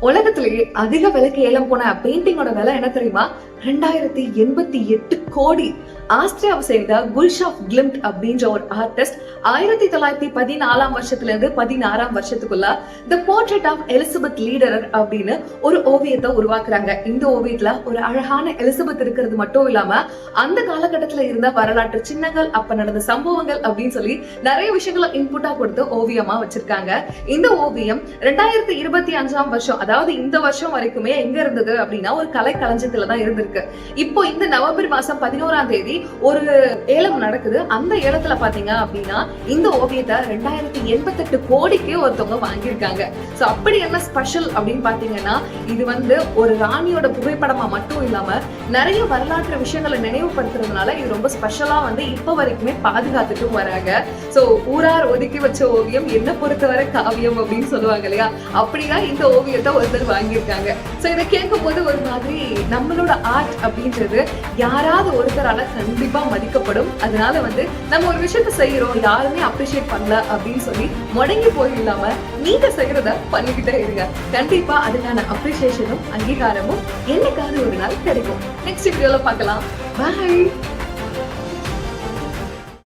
உலகத்திலேயே அதிக விலைக்கு ஏலம் போன பெயிண்டிங்கோட விலை என்ன தெரியுமா? ரெண்டாயிரத்தி எண்பத்தி எட்டு கோடி. ஆஸ்திரியாவை சேர்ந்த குல்ஷாஃப் கிளிம்ட் அப்படின்ற ஒரு ஆர்டிஸ்ட் ஆயிரத்தி தொள்ளாயிரத்தி பதினாலாம் வருஷத்துல இருந்து பதினாறாம் வருஷத்துக்குள்ள த போர்ட்ரேட் ஆஃப் எலிசபெத் லீடரர் அப்படின்னு ஒரு ஓவியத்தை உருவாக்குறாங்க. இந்த ஓவியத்துல ஒரு அழகான எலிசபெத் இருக்கிறது மட்டும் இல்லாம அந்த காலகட்டத்துல இருந்த வரலாற்று சின்னங்கள் அப்ப நடந்த சம்பவங்கள் அப்படின்னு சொல்லி நிறைய விஷயங்களை இன்புட்டா கொடுத்து ஓவியமா வச்சிருக்காங்க. இந்த ஓவியம் ரெண்டாயிரத்தி இருபத்தி அஞ்சாம் வருஷம் அதாவது இந்த வருஷம் வரைக்குமே எங்க இருந்தது அப்படின்னா ஒரு கலை களஞ்சத்துல தான் இருந்திருக்கு. இப்போ இந்த நவம்பர் மாசம் பதினோராம் தேதி ஒரு ஏலம் நடக்குது. அந்த ஏலத்துல பாத்தீங்க அப்படின்னா இந்த ஓவியத்தை ரெண்டாயிரத்தி எண்பத்தெட்டு கோடிக்கு ஒருத்தவங்க வாங்கியிருக்காங்க. ஸோ அப்படி என்ன ஸ்பெஷல் அப்படின்னு பாத்தீங்கன்னா இது வந்து ஒரு ராணியோட புகைப்படமா மட்டும் இல்லாம நிறைய வரலாற்று விஷயங்களை நினைவுபடுத்துறதுனால இது ரொம்ப ஸ்பெஷலா வந்து இப்போ வரைக்குமே பாதுகாத்துட்டும் வராங்க. சோ ஊரார் ஒதுக்கி வச்ச ஓவியம் என்ன பொறுத்தவரை காவியம் அப்படின்னு சொல்லுவாங்க இல்லையா? அப்படிதான் இந்த ஓவியத்தை ஒருத்தர் வாங்கியிருக்காங்க. ஸோ இதை கேட்கும் போது ஒரு மாதிரி நம்மளோட ஆர்ட் அப்படின்றது யாராவது ஒருத்தரால கண்டிப்பா மதிக்கப்படும். அதனால வந்து நம்ம ஒரு விஷயத்த செய்யறோம் யாருமே அப்ரிஷியேட் பண்ணல அப்படின்னு சொல்லி முடங்கி போயிடலாம நீங்க செய்யறத பண்ணிக்கிட்டே இருங்க. கண்டிப்பா அதுக்கான அப்ரிசியேஷனும் அங்கீகாரமும் என்னைக்காவது ஒரு நாள் கிடைக்கும். நெக்ஸ்ட் வீடியோல பார்க்கலாம். பாய்